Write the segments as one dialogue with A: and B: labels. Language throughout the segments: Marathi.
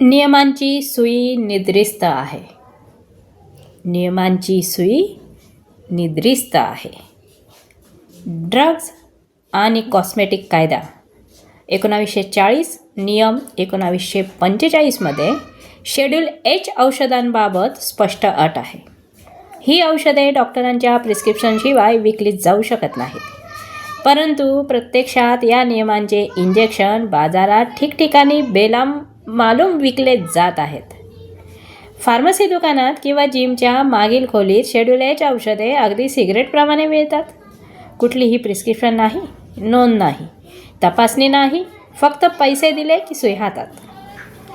A: नियमांची सुई निद्रिस्त आहे. नियमांची सुई निद्रिस्त आहे. ड्रग्ज आणि कॉस्मेटिक कायदा. एकोणावीसशे चाळीस नियम एकोणावीसशे पंचेचाळीसमध्ये शेड्यूल एच औषधांबाबत स्पष्ट अट आहे. ही औषधे डॉक्टरांच्या प्रिस्क्रिप्शनशिवाय विकली जाऊ शकत नाहीत. परंतु प्रत्यक्षात या नियमांचे इंजेक्शन बाजारात ठिकठिकाणी बेलाम मालूम विकले जात आहेत. फार्मसी दुकानात किंवा जिमच्या मागील खोलीत शेड्युल एच औषधे अगदी सिगरेटप्रमाणे मिळतात. कुठलीही प्रिस्क्रिप्शन नाही नोंद नाही तपासणी नाही फक्त पैसे दिले की सुई हातात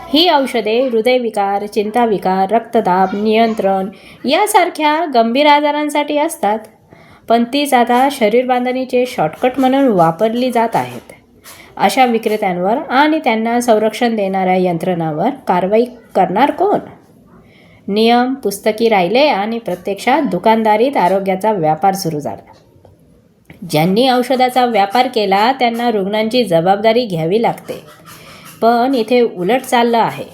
A: ही औषधे हृदयविकार चिंताविकार रक्तदाब नियंत्रण यासारख्या गंभीर आजारांसाठी असतात. पण तीच आता शरीर बांधणीचे शॉर्टकट म्हणून वापरली जात आहेत. अशा विक्रेत्यांवर आणि त्यांना संरक्षण देणाऱ्या यंत्रणावर कारवाई करणार कोण? नियम पुस्तकी राहिले आणि प्रत्यक्षात दुकानदारीत आरोग्याचा व्यापार सुरू झाला. ज्यांनी औषधाचा व्यापार केला त्यांना रुग्णांची जबाबदारी घ्यावी लागते. पण इथे उलट चाललं आहे.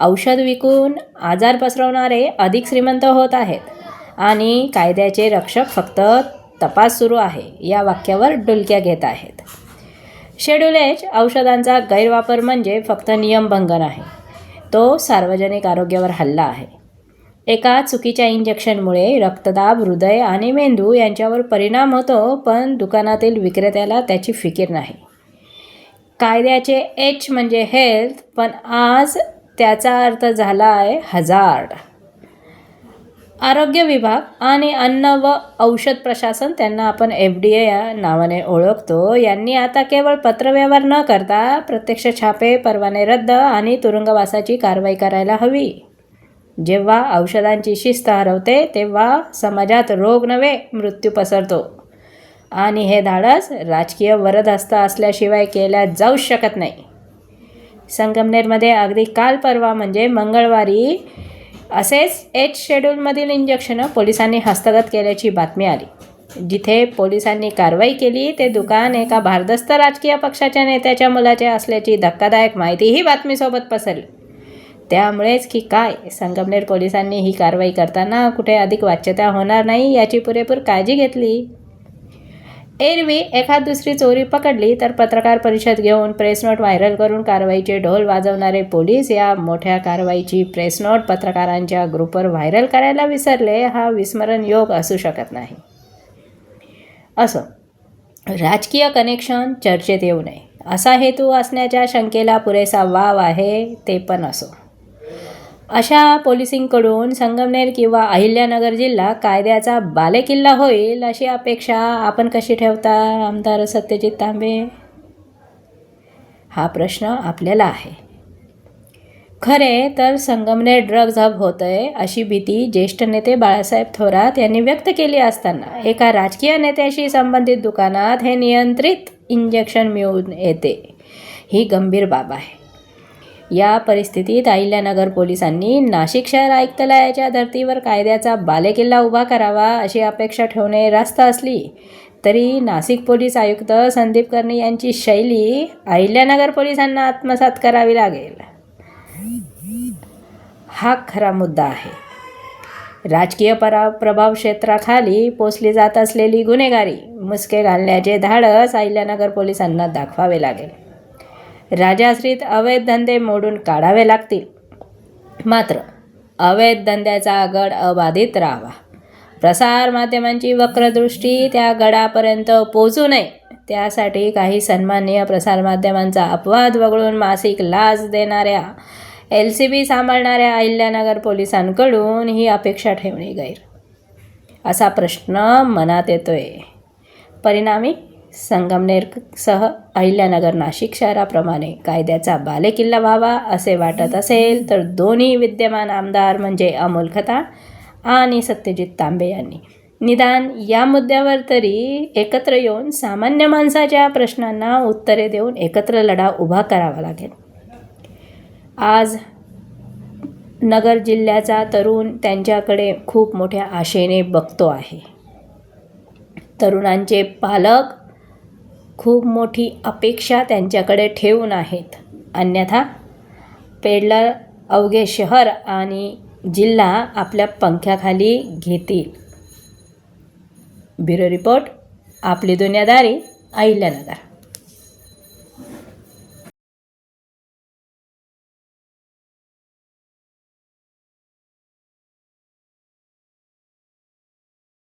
A: औषध विकून आजार पसरवणारे अधिक श्रीमंत होत आहेत आणि कायद्याचे रक्षक फक्त तपास सुरू आहे या वाक्यावर डुलक्या घेत आहेत. शेड्यूल एच औषधांचा गैरवापर म्हणजे फक्त नियमभंगन आहे तो सार्वजनिक आरोग्यावर हल्ला आहे. एका चुकीच्या इंजेक्शनमुळे रक्तदाब हृदय आणि मेंदू यांच्यावर परिणाम होतो पण दुकानातील विक्रेत्याला त्याची फिकीर नाही. कायद्याचे एच म्हणजे हेल्थ पण आज त्याचा अर्थ झाला आहे हजार्ड आरोग्य विभाग आणि अन्न व औषध प्रशासन त्यांना आपण एफ डी ए या नावाने ओळखतो. यांनी आता केवळ पत्रव्यवहार न करता प्रत्यक्ष छापे परवाने रद्द आणि तुरुंगवासाची कारवाई करायला हवी. जेव्हा औषधांची शिस्त हरवते तेव्हा समाजात रोग नव्हे मृत्यू पसरतो. आणि हे धाडस राजकीय वरदहस्त असल्याशिवाय केल्या जाऊ शकत नाही. संगमनेरमध्ये अगदी काल परवा म्हणजे मंगळवारी असेच एच शेड्यूलमधील इंजेक्शनं पोलिसांनी हस्तगत केल्याची बातमी आली. जिथे पोलिसांनी कारवाई केली ते दुकान एका भारदस्त राजकीय पक्षाच्या नेत्याच्या मुलाचे असल्याची धक्कादायक माहितीही बातमीसोबत पसरली. त्यामुळेच की काय संगमनेर पोलिसांनी ही कारवाई करताना कुठे अधिक वाच्यता होणार नाही याची पुरेपूर काळजी घेतली? एरवी एखाद दुसरी चोरी पकडली तर पत्रकार परिषद घेऊन प्रेस नोट व्हायरल करून कारवाईचे ढोल वाजवणारे पोलीस या मोठ्या कारवाईची प्रेस नोट पत्रकारांच्या ग्रुपवर व्हायरल करायला विसरले हा विस्मरण योग असू शकत नाही. असं राजकीय कनेक्शन चर्चेत येऊ नये. असा हेतू असण्याच्या शंकेला पुरेसा वाव आहे ते पण असो. अशा पोलिसिंगकडून संगमनेर किंवा अहिल्यानगर जिल्हा कायद्याचा बालेकिल्ला होईल अशी अपेक्षा आपण कशी ठेवता आमदार सत्यजित तांबे? हा प्रश्न आपल्याला आहे. खरे तर संगमनेर ड्रग्ज हब होतं आहे अशी भीती ज्येष्ठ नेते बाळासाहेब थोरात यांनी व्यक्त केली असताना. एका राजकीय नेत्याशी संबंधित दुकानात हे नियंत्रित इंजेक्शन मिळून येते. ही गंभीर बाब आहे. या परिस्थितीत अहिल्यानगर पोलिसांनी नाशिक शहर आयुक्तालयाच्या धर्तीवर कायद्याचा बालेकिल्ला उभा करावा अशी अपेक्षा ठेवणे रास्त असली तरी नाशिक पोलीस आयुक्त संदीप कर्णी यांची शैली अहिल्यानगर पोलिसांना आत्मसात करावी लागेल. हा खरा मुद्दा आहे. राजकीय परा प्रभाव क्षेत्राखाली पोचली जात असलेली गुन्हेगारी मुसके घालण्याचे धाडस अहिल्यानगर पोलिसांना दाखवावे लागेल. राजाश्रीत अवैध धंदे मोडून काढावे लागतील. मात्र अवैध धंद्याचा गड अबाधित राहावा. प्रसारमाध्यमांची वक्रदृष्टी त्या गडापर्यंत पोचू नये. त्यासाठी काही सन्माननीय प्रसारमाध्यमांचा अपवाद वगळून मासिक लाच देणाऱ्या एल सी बी सांभाळणाऱ्या अहिल्यानगर पोलिसांकडून ही अपेक्षा ठेवणे गैर. असा प्रश्न मनात येतोय. परिणामी संगमनेरसह अहिल्यानगर नाशिक शहराप्रमाणे कायद्याचा बालेकिल्ला व्हावा असे वाटत असेल तर दोन्ही विद्यमान आमदार म्हणजे अमोल खता आणि सत्यजित तांबे यांनी. निदान या मुद्द्यावर तरी एकत्र येऊन सामान्य माणसाच्या प्रश्नांना उत्तरे देऊन एकत्र लढा उभा करावा लागेल. आज नगर जिल्ह्याचा तरुण त्यांच्याकडे खूप मोठ्या आशेने बघतो आहे. तरुणांचे पालक खूप मोठी अपेक्षा त्यांच्याकडे ठेवून आहेत. अन्यथा पेडला अवघे शहर आणि जिल्हा आपल्या पंख्याखाली घेतील. ब्युरो रिपोर्ट आपली दुनियादारी अहिल्यानगर.